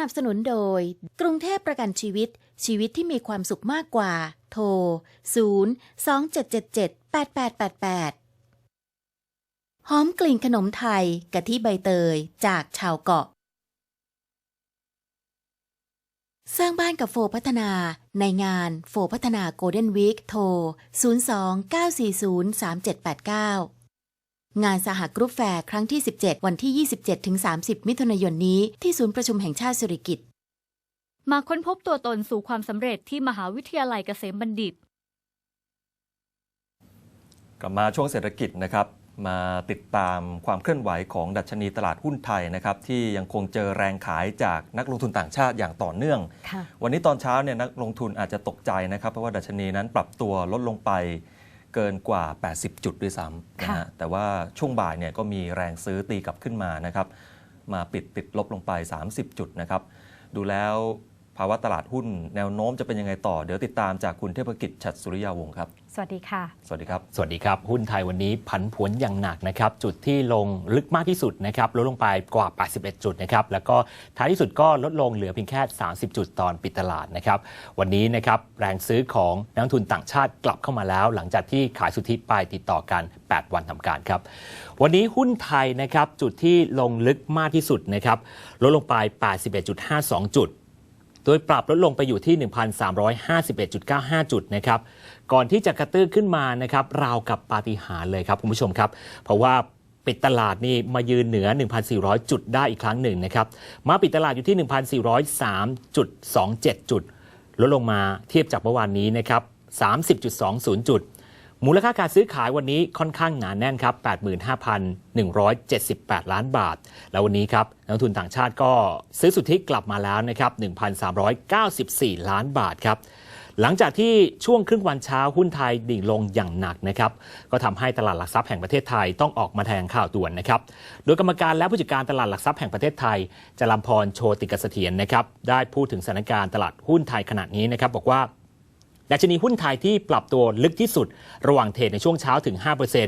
นับสนุนโดย กรุงเทพประกันชีวิต ชีวิตที่มีความสุขมากกว่า โทร 0 2 7 7 7 8 8 8 8 หอมกลิ่นขนมไทยกะทิใบเตยจากชาวเกาะ สร้างบ้านกับโฟพัฒนาในงานโฟพัฒนาโกลเด้นวีคโทร 02 940 3789 งานสหกรุ๊ปแฟร์ครั้งที่ 17 วันที่ 27-30 มิถุนายนนี้ที่ศูนย์ประชุมแห่งชาติสุริกิตมาค้นพบตัวตนสู่ความสำเร็จที่มหาวิทยาลัยเกษมบัณฑิต กลับมาช่วงเศรษฐกิจนะครับ มาติดตามความเคลื่อนไหวของดัชนีตลาดหุ้นไทยนะครับ ที่ยังคงเจอแรงขายจากนักลงทุนต่างชาติอย่างต่อเนื่องค่ะวันนี้ตอนเช้าเนี่ยนักลงทุนอาจจะตกใจนะครับ เพราะว่าดัชนีนั้นปรับตัวลดลงไป เกินกว่า 80 จุดด้วยซ้ำนะค่ะฮะแต่ว่าช่วงบ่ายเนี่ยก็มีแรงซื้อตีกลับขึ้นมานะครับ มาปิดติดลบลงไป 30 จุดนะครับ ดูแล้วภาวะตลาดหุ้นแนวโน้มจะเป็นยังไงต่อ เดี๋ยวติดตามจากคุณเทพกิจฉัตรสุริยาวงศ์ครับ สวัสดีค่ะ สวัสดีครับ สวัสดีครับ หุ้นไทยวันนี้ผันผวนอย่างหนักนะครับ จุดที่ลงลึกมากที่สุดนะครับ ลดลงไปกว่า 81 จุดนะครับ แล้วก็ท้ายที่สุดก็ลดลงเหลือเพียงแค่ 30 จุดตอนปิดตลาดนะครับ วันนี้นะครับแรงซื้อของนักทุนต่างชาติกลับเข้ามาแล้ว หลังจากที่ขายสุทธิไปติดต่อกัน 8 วันทำการครับ วันนี้หุ้นไทยนะครับจุดที่ลงลึกมากที่สุดนะครับ ลดลงไป 81.52 จุด ดยปรับลดลงไปอยู่ที่ 1,351.95 จุดนะครับก่อนที่จะกระตื้อขึ้นมานะครับราวกับปาฏิหาริย์เลยครับคุณผู้ชมครับ เพราะว่าปิดตลาดนี่มายืนเหนือ 1,400 จุดได้อีกครั้งหนึ่งนะครับมาปิดตลาดอยู่ที่ 1,403.27 จุด ลดลงมาเทียบจากเมื่อวานนี้นะครับ30.20 จุด มูลค่าการซื้อขายวันนี้ค่อนข้างหนาแน่นครับ 85,178 ล้านบาท แล้ววันนี้ครับนักทุนต่างชาติก็ซื้อสุทธิกลับมาแล้วนะครับ 1,394 ล้านบาทครับ หลังจากที่ช่วงครึ่งวันเช้าหุ้นไทยดิ่งลงอย่างหนักนะครับ ก็ทำให้ตลาดหลักทรัพย์แห่งประเทศไทยต้องออกมาแถลงข่าวด่วนนะครับ โดยกรรมการและผู้จัดการตลาดหลักทรัพย์แห่งประเทศไทยจรัมพรโชติกเสถียรนะครับ ได้พูดถึงสถานการณ์ตลาดหุ้นไทยขณะนี้นะครับบอกว่า ดัชนีหุ้นไทยที่ปรับตัวลึกที่สุด ระหว่างเทรดในช่วงเช้าถึง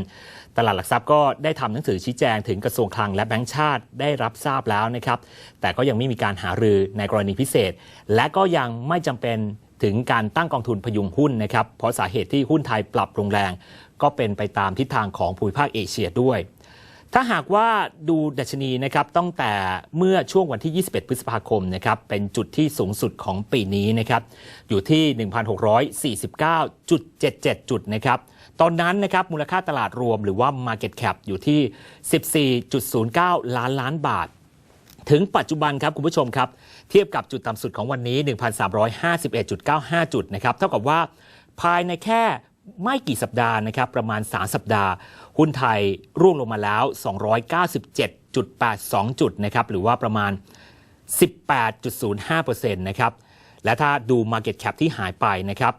5%ตลาดหลักทรัพย์ก็ได้ทำหนังสือชี้แจงถึงกระทรวงคลังและแบงก์ชาติได้รับทราบแล้วนะครับ แต่ก็ยังไม่มีการหารือในกรณีพิเศษ และก็ยังไม่จำเป็นถึงการตั้งกองทุนพยุงหุ้นนะครับ เพราะสาเหตุที่หุ้นไทยปรับลงแรง ก็เป็นไปตามทิศทางของภูมิภาคเอเชียด้วย ถ้าหากว่าดูดัชนีนะครับตั้งแต่เมื่อช่วงวันที่ 21 พฤษภาคมนะครับเป็นจุดที่สูงสุดของปีนี้นะครับอยู่ที่ 1,649.77 จุดนะครับตอนนั้นนะครับมูลค่าตลาดรวมหรือว่า Market Cap อยู่ที่ 14.09 ล้านล้านบาท ถึงปัจจุบันครับคุณผู้ชมครับ เทียบกับจุดต่ำสุดของวันนี้ 1,351.95 จุดนะครับเท่ากับว่าภายในแค่ ไม่กี่สัปดาห์นะครับประมาณ 3 สัปดาห์ หุ้นไทยร่วงลงมาแล้ว 297.82 จุดนะครับหรือว่าประมาณ 18.05%นะครับและถ้าดู Market Cap ที่หายไปนะครับ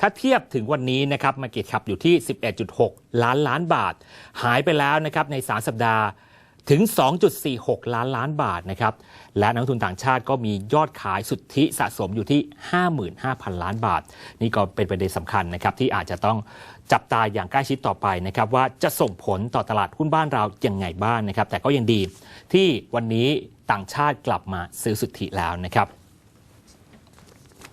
ถ้าเทียบถึงวันนี้นะครับ Market Cap อยู่ที่ 11.6 ล้านล้านบาท หายไปแล้วนะครับใน 3 สัปดาห์ ถึง 2.46 ล้านล้านบาทนะครับ และนักลงทุนต่างชาติก็มียอดขายสุทธิสะสมอยู่ที่ 55,000 ล้านบาท นี่ก็เป็นประเด็นสำคัญนะครับ ที่อาจจะต้องจับตาอย่างใกล้ชิดต่อไปนะครับ ว่าจะส่งผลต่อตลาดหุ้นบ้านเราอย่างไงบ้างนะครับ แต่ก็ยังดีที่วันนี้ต่างชาติกลับมาซื้อสุทธิแล้วนะครับ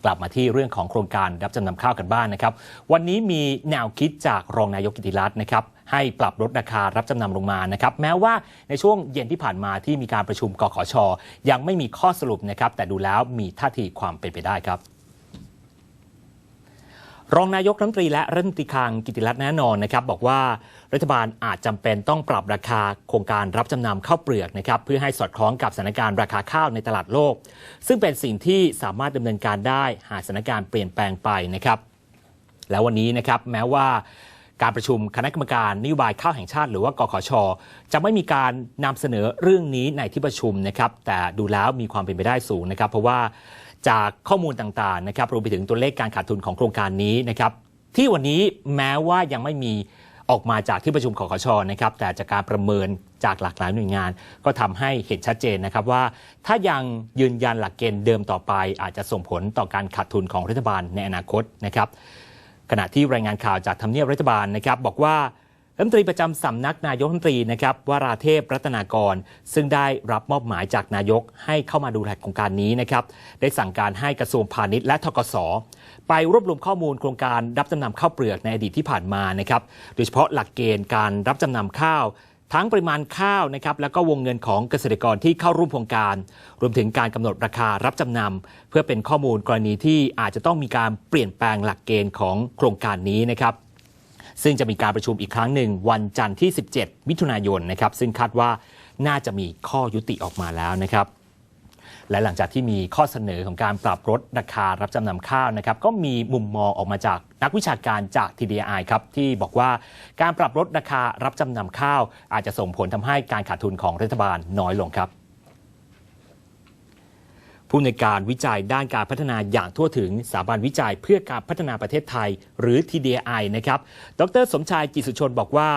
ลับมาที่เรื่องของโครงการรับจำนำข้าวกันบ้านนะครับ วันนี้มีแนวคิดจากรองนายกกิติรัตน์นะครับให้ปรับลดราคารับจำนำลงมานะครับแม้ว่าในช่วงเย็นที่ผ่านมาที่มีการประชุมกขชยังไม่มีข้อสรุปนะครับแต่ดูแล้วมีท่าทีความเป็นไปได้ครับ รองนายกรัฐมนตรีและรัฐมนตรีคลังกิติรัตน์แน่นอนนะครับ บอกว่ารัฐบาลอาจจำเป็นต้องปรับราคาโครงการรับจำนำข้าวเปลือกนะครับเพื่อให้สอดคล้องกับสถานการณ์ราคาข้าวในตลาดโลก ซึ่งเป็นสิ่งที่สามารถดำเนินการได้หากสถานการณ์เปลี่ยนแปลงไปนะครับ แล้ววันนี้นะครับแม้ว่าการประชุมคณะกรรมการนโยบายข้าวแห่งชาติ หรือว่ากขช จะไม่มีการนำเสนอเรื่องนี้ในที่ประชุมนะครับแต่ดูแล้วมีความเป็นไปได้สูงนะครับ เพราะว่า จากข้อมูลต่างๆนะครับรวมไปถึงตัวเลขการขาดทุนของโครงการนี้นะครับที่วันนี้แม้ว่ายังไม่มีออกมาจากที่ประชุมคขชนะครับแต่จากการประเมินจากหลากหลายหน่วยงาน ก็ทำให้เห็นชัดเจนนะครับว่า ถ้ายังยืนยันหลักเกณฑ์เดิมต่อไป อาจจะส่งผลต่อการขาดทุนของรัฐบาลในอนาคตนะครับขณะที่รายงานข่าวจากทำเนียบรัฐบาลนะครับบอกว่า รัฐมนตรีประจำสำนักนายกรัฐมนตรีนะครับวราเทพรัตนากร ซึ่งได้รับมอบหมายจากนายกให้เข้ามาดูแลโครงการนี้นะครับได้สั่งการให้กระทรวงพาณิชย์และทกสไปรวบรวมข้อมูลโครงการรับจำนำข้าวเปลือกในอดีตที่ผ่านมานะครับโดยเฉพาะหลักเกณฑ์การรับจำนำข้าวทั้งปริมาณข้าวนะครับแล้วก็วงเงินของเกษตรกรที่เข้าร่วมโครงการ รวมถึงการกำหนดราคารับจำนำเพื่อเป็นข้อมูลกรณีที่อาจจะต้องมีการเปลี่ยนแปลงหลักเกณฑ์ของโครงการนี้นะครับ ซึ่งจะมีการประชุมอีกครั้งหนึ่งวันจันทร์ที่ 17 มิถุนายนนะครับซึ่งคาดว่าน่าจะมีข้อยุติออกมาแล้วนะครับและหลังจากที่มีข้อเสนอของการปรับลดราคารับจำนำข้าวนะครับก็มีมุมมองออกมาจากนักวิชาการจาก TDI ครับที่บอกว่าการปรับลดราคารับจำนำข้าว อาจจะส่งผลทำให้การขาดทุนของรัฐบาลน้อยลงครับ ผู้ในการวิจัยด้านการพัฒนาอย่างทั่วถึงสถาบันวิจัยเพื่อการพัฒนาประเทศไทย หรือ TDI นะครับ ดรสมชายจิตสุชนบอกว่า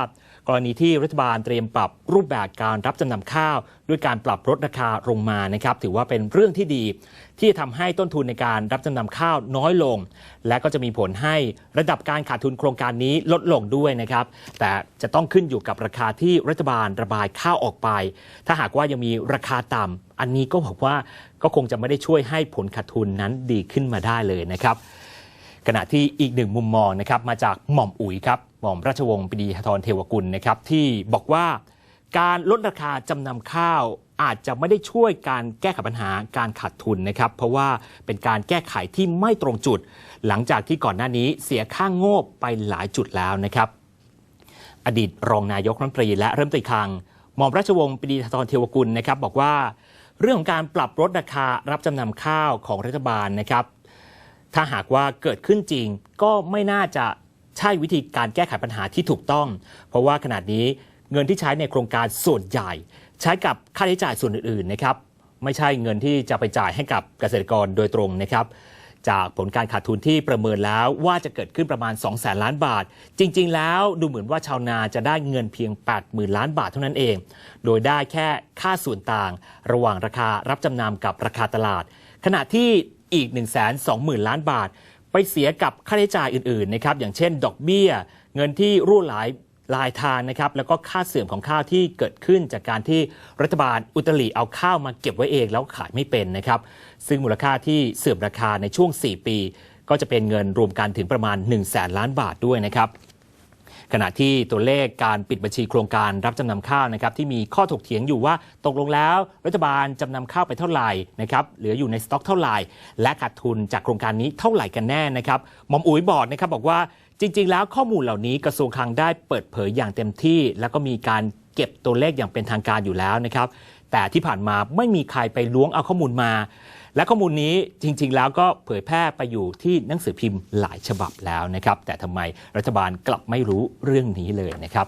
กรณีที่รัฐบาลเตรียมปรับรูปแบบการรับจำนำข้าว ด้วยการปรับลดราคาลงมานะครับ ถือว่าเป็นเรื่องที่ดี ที่จะทำให้ต้นทุนในการรับจำนำข้าวน้อยลง และก็จะมีผลให้ระดับการขาดทุนโครงการนี้ลดลงด้วยนะครับ แต่จะต้องขึ้นอยู่กับราคาที่รัฐบาลระบายข้าวออกไป ถ้าหากว่ายังมีราคาต่ำอันนี้ก็บอกว่าก็คงจะไม่ได้ช่วยให้ผลขาดทุนนั้นดีขึ้นมาได้เลยนะครับขณะที่อีกหนึ่งมุมมองนะครับมาจากหม่อมอุ๋ยครับหม่อมราชวงศ์ปรีดีธรเทวกุลนะครับที่บอกว่า การลดราคาจำนำข้าวอาจจะไม่ได้ช่วยการแก้ไขปัญหาการขาดทุนนะครับ เพราะว่าเป็นการแก้ไขที่ไม่ตรงจุด หลังจากที่ก่อนหน้านี้เสียค่างโง่ไปหลายจุดแล้วนะครับ อดีตรองนายกรัฐมนตรีและเรัฐมตีคังหม่อมราชวงศ์ปรีดีธรเทวกุลนะครับ บอกว่าเรื่องของการปรับลดราคารับจำนำข้าวของรัฐบาลนะครับ ถ้าหากว่าเกิดขึ้นจริงก็ไม่น่าจะใช่วิธีการแก้ไขปัญหาที่ถูกต้อง เพราะว่าขนาดนี้ เงินที่ใช้ในโครงการส่วนใหญ่ ใช้กับค่าใช้จ่ายส่วนอื่นๆนะครับไม่ใช่เงินที่จะไปจ่ายให้กับเกษตรกรโดยตรงนะครับ จากผลการขาดทุนที่ประเมินแล้วว่าจะเกิดขึ้นประมาณ 2 0 0แสนล้านบาท จริง ๆ แล้วดูเหมือนว่าชาวนาจะได้เงินเพียง 80,000 ล้านบาทเท่านั้นเอง โดยได้แค่ค่าส่วนต่าง ระหว่างราคารับจำนำกับราคาตลาด ขณะที่อีก 1 2 0 0 0 0 ล้านบาท ไปเสียกับค่าใช้จ่ายอื่นๆนะครับอย่างเช่น ดอกเบี้ย เงินที่รั่วไหล ลายทางนะครับแล้วก็ค่าเสื่อมของข้าวที่เกิดขึ้นจากการที่รัฐบาลอุตลิเอาข้าวมาเก็บไว้เองแล้วขายไม่เป็นนะครับซึ่งมูลค่าที่เสื่อมราคาในช่วง 4 ปี ก็จะเป็นเงินรวมกันถึงประมาณ1 0 0 0 0แสนล้านบาทด้วยนะครับ ขณะที่ตัวเลขการปิดบัญชีโครงการรับจำนำข้าวนะครับที่มีข้อถกเถียงอยู่ว่าตกลงแล้วรัฐบาลจำนำข้าวไปเท่าไหร่นะครับเหลืออยู่ในสต็อกเท่าไหร่ และขาดทุนจากโครงการนี้เท่าไหร่กันแน่นะครับมอมอุ๋ยบอกนะครับบอกว่าจริง ๆ แล้วข้อมูลเหล่านี้กระทรวงคลังได้เปิดเผยอย่างเต็มที่ แล้วก็มีการเก็บตัวเลขอย่างเป็นทางการอยู่แล้วนะครับแต่ที่ผ่านมาไม่มีใครไปล้วงเอาข้อมูลมา และข้อมูลนี้จริง ๆ แล้วก็เผยแพร่ไปอยู่ที่หนังสือพิมพ์หลายฉบับแล้วนะครับ แต่ทำไมรัฐบาลกลับไม่รู้เรื่องนี้เลยนะครับ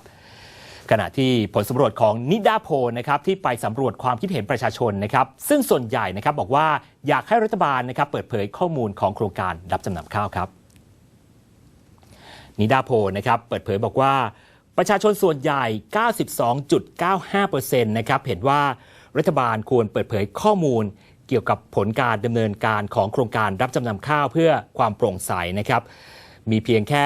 ขณะที่ผลสำรวจของนิดาโพลนะครับที่ไปสำรวจความคิดเห็นประชาชนนะครับ ซึ่งส่วนใหญ่นะครับบอกว่าอยากให้รัฐบาลนะครับเปิดเผยข้อมูลของโครงการรับจำนำข้าวครับ นิดาโพลนะครับเปิดเผยบอกว่า ประชาชนส่วนใหญ่ 92.95%นะครับเห็นว่ารัฐบาลควรเปิดเผยข้อมูล เกี่ยวกับผลการดำเนินการของโครงการรับจำนำข้าวเพื่อความโปร่งใสนะครับมีเพียงแค่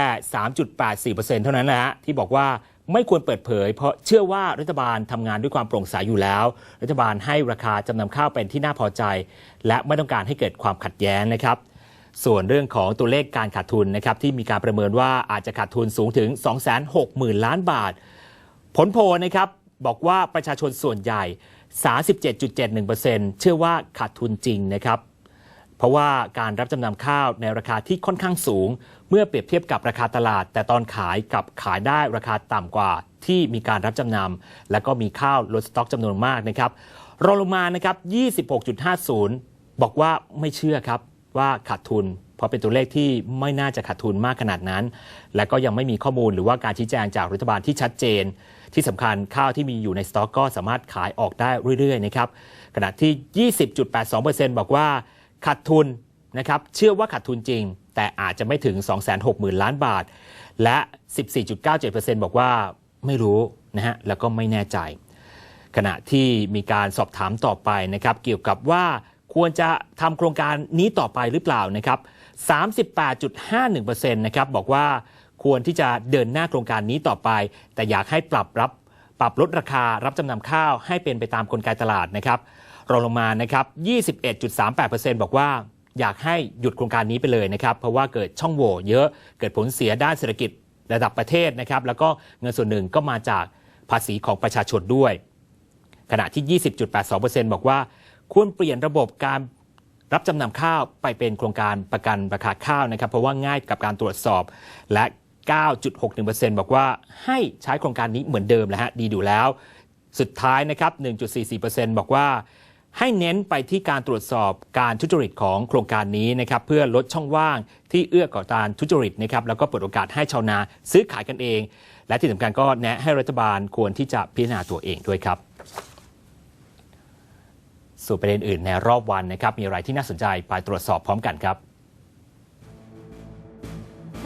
3.84%เท่านั้นนะฮะที่บอกว่าไม่ควรเปิดเผย เพราะเชื่อว่ารัฐบาลทำงานด้วยความโปร่งใสอยู่แล้ว รัฐบาลให้ราคาจำนำข้าวเป็นที่น่าพอใจ และไม่ต้องการให้เกิดความขัดแย้งนะครับส่วนเรื่องของตัวเลขการขาดทุนนะครับที่มีการประเมินว่าอาจจะขาดทุนสูงถึง 260,000 ล้านบาท ผลโพลนะครับบอกว่าประชาชนส่วนใหญ่ 37.71%เชื่อว่าขาดทุนจริงนะครับ เพราะว่าการรับจำนำข้าวในราคาที่ค่อนข้างสูง เมื่อเปรียบเทียบกับราคาตลาด แต่ตอนขายกับขายได้ราคาต่ำกว่าที่มีการรับจำนำและก็มีข้าวลดสต็อกจำนวนมากนะครับรองลงมานะครับ 26.50 บอกว่าไม่เชื่อครับว่าขาดทุน เพราะเป็นตัวเลขที่ไม่น่าจะขาดทุนมากขนาดนั้น และก็ยังไม่มีข้อมูลหรือว่าการชี้แจงจากรัฐบาลที่ชัดเจน ที่สำคัญข้าวที่มีอยู่ในสต็อกก็สามารถขายออกได้เรื่อยๆนะครับขณะที่ 20.82%บอกว่าขาดทุนนะครับเชื่อว่าขาดทุนจริง แต่อาจจะไม่ถึง 260,000 ล้านบาท และ 14.97%บอกว่าไม่รู้นะฮะแล้วก็ไม่แน่ใจ ขณะที่มีการสอบถามต่อไปนะครับเกี่ยวกับว่าควรจะทำโครงการนี้ต่อไปหรือเปล่านะครับ38.51%นะครับบอกว่า ควรที่จะเดินหน้าโครงการนี้ต่อไป แต่อยากให้ปรับรับปรับลดราคารับจำนำข้าวให้เป็นไปตามกลไกตลาดนะครับรองลงมานะครับ 21.38%บอกว่าอยากให้หยุดโครงการนี้ไปเลยนะครับ เพราะว่าเกิดช่องโหว่เยอะเกิดผลเสียด้านเศรษฐกิจระดับประเทศนะครับ แล้วก็เงินส่วนหนึ่งก็มาจากภาษีของประชาชนด้วย ขณะที่ 20.82%บอกว่าควรเปลี่ยนระบบการรับจำนำข้าวไปเป็นโครงการประกันราคาข้าวนะครับ เพราะว่าง่ายกับการตรวจสอบ และ 9.61%บอกว่าให้ใช้โครงการนี้เหมือนเดิมแหละฮะดีดูแล้ว สุดท้ายนะครับ 1.44%บอกว่าให้เน้นไปที่การตรวจสอบการทุจริตของโครงการนี้นะครับเพื่อลดช่องว่างที่เอื้อก่อการทุจริตนะครับแล้วก็เปิดโอกาสให้ชาวนาซื้อขายกันเอง และที่สำคัญก็แนะให้รัฐบาลควรที่จะพิจารณาตัวเองด้วยครับส่วนประเด็นอื่นในรอบวันนะครับมีอะไรที่น่าสนใจไปตรวจสอบพร้อมกันครับ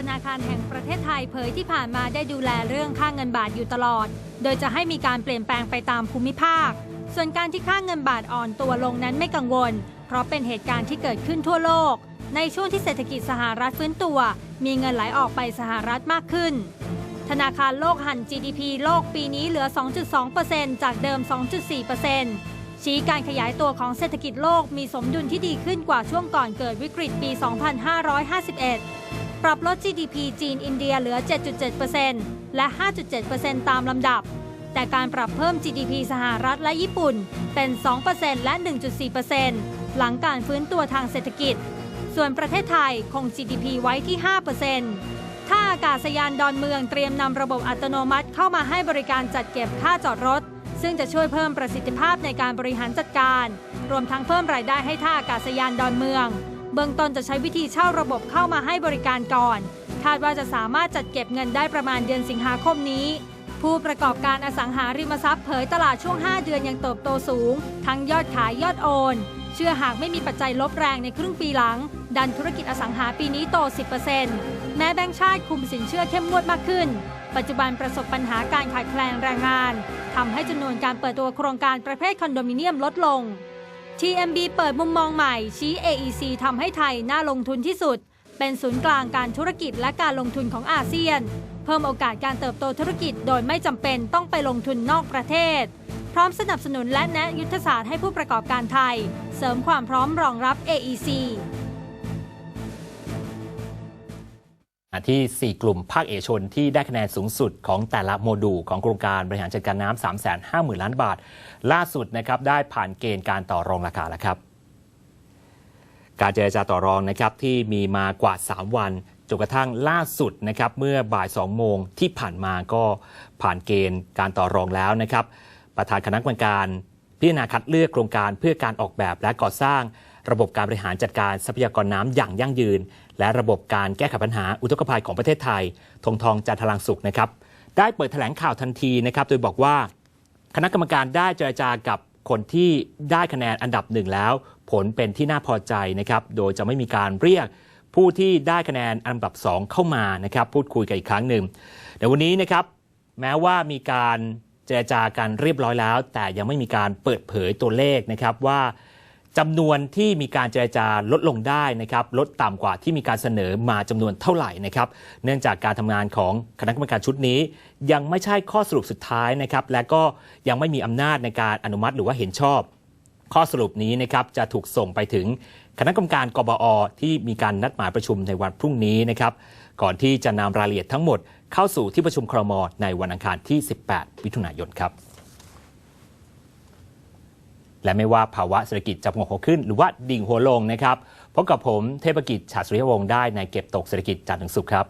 ธนาคารแห่งประเทศไทยเผยที่ผ่านมาได้ดูแลเรื่องค่าเงินบาทอยู่ตลอด โดยจะให้มีการเปลี่ยนแปลงไปตามภูมิภาค ส่วนการที่ค่าเงินบาทอ่อนตัวลงนั้นไม่กังวล เพราะเป็นเหตุการณ์ที่เกิดขึ้นทั่วโลก ในช่วงที่เศรษฐกิจสหรัฐฟื้นตัว มีเงินไหลออกไปสหรัฐมากขึ้น ธนาคารโลกหัน GDP โลกปีนี้เหลือ 2.2%จากเดิม 2.4%ชี้การขยายตัวของเศรษฐกิจโลกมีสมดุลที่ดีขึ้นกว่าช่วงก่อนเกิดวิกฤตปี 2551 ปรับลด GDP จีนอินเดียเหลือ 7.7%และ 5.7%ตามลำดับ แต่การปรับเพิ่ม GDP สหรัฐและญี่ปุ่นเป็น 2%และ 1.4%หลังการฟื้นตัวทางเศรษฐกิจ ส่วนประเทศไทยคง GDP ไว้ที่ 5%ท่าอากาศยานดอนเมืองเตรียมนำระบบอัตโนมัติเข้ามาให้บริการจัดเก็บค่าจอดรถ ซึ่งจะช่วยเพิ่มประสิทธิภาพในการบริหารจัดการ รวมทั้งเพิ่มรายได้ให้ท่าอากาศยานดอนเมือง เบื้องต้นจะใช้วิธีเช่าระบบเข้ามาให้บริการก่อน คาดว่าจะสามารถจัดเก็บเงินได้ประมาณเดือนสิงหาคมนี้ ผู้ประกอบการอสังหาริมทรัพย์เผยตลาดช่วง 5 เดือนยังเติบโตสูง ทั้งยอดขายยอดโอน เชื่อหากไม่มีปัจจัยลบแรงในครึ่งปีหลัง ดันธุรกิจอสังหาปีนี้โต 10%แม้แบงก์ชาติคุมสินเชื่อเข้มงวดมากขึ้น ปัจจุบันประสบปัญหาการขาดแคลนแรงงานทำให้จำนวนการเปิดตัวโครงการประเภทคอนโดมิเนียมลดลง TMB เปิดมุมมองใหม่ ชี้ AEC ทำให้ไทยน่าลงทุนที่สุด เป็นศูนย์กลางการธุรกิจและการลงทุนของอาเซียน เพิ่มโอกาสการเติบโตธุรกิจโดยไม่จำเป็นต้องไปลงทุนนอกประเทศ พร้อมสนับสนุนและแนะยุทธศาสตร์ให้ผู้ประกอบการไทย เสริมความพร้อมรองรับ AEC ที่ 4 กลุ่มภาคเอกชนที่ได้คะแนนสูงสุดของแต่ละโมดูลของโครงการบริหารจัดการน้ำ350,000 ล้านบาท ล่าสุดนะครับได้ผ่านเกณฑ์การต่อรองราคาแล้วครับ การเจรจาต่อรองนะครับที่มีมากว่า 3 วันจนกระทั่งล่าสุดนะครับเมื่อบ่าย 2 โมงที่ผ่านมาก็ผ่านเกณฑ์การต่อรองแล้วนะครับ ประธานคณะกรรมการพิจารณาคัดเลือกโครงการเพื่อการออกแบบและก่อสร้าง ระบบการบริหารจัดการทรัพยากรน้ำอย่างยั่งยืน และระบบการแก้ไขปัญหาอุทกภัยของประเทศไทยธงทองจันทลังสุขนะครับ ได้เปิดแถลงข่าวทันทีนะครับ โดยบอกว่า คณะกรรมการได้เจรจากับคนที่ได้คะแนนอันดับหนึ่งแล้ว ผลเป็นที่น่าพอใจนะครับ โดยจะไม่มีการเรียกผู้ที่ได้คะแนนอันดับ 2 เข้ามานะครับ พูดคุยกันอีกครั้งหนึ่งในวันนี้นะครับ แม้ว่ามีการเจรจากันเรียบร้อยแล้ว แต่ยังไม่มีการเปิดเผยตัวเลขนะครับว่า จำนวนที่มีการเจรจาลดลงได้นะครับลดต่ำกว่าที่มีการเสนอมาจำนวนเท่าไหร่นะครับ เนื่องจากการทำงานของคณะกรรมการชุดนี้ ยังไม่ใช่ข้อสรุปสุดท้ายนะครับ และก็ยังไม่มีอำนาจในการอนุมัติหรือว่าเห็นชอบ ข้อสรุปนี้นะครับจะถูกส่งไปถึงคณะกรรมการกบอ ที่มีการนัดหมายประชุมในวันพรุ่งนี้นะครับก่อนที่จะนำรายละเอียดทั้งหมดเข้าสู่ที่ประชุมครมในวันอังคารที่ 18มิถุนายนครับ และไม่ว่าภาวะเศรษฐกิจจะงกหัวขึ้น หรือว่าดิ่งหัวลงนะครับพบกับผมเทพกิจฉาสุริยวงศ์ได้ในเก็บตกเศรษฐกิจจันทร์ถึงสุขครับ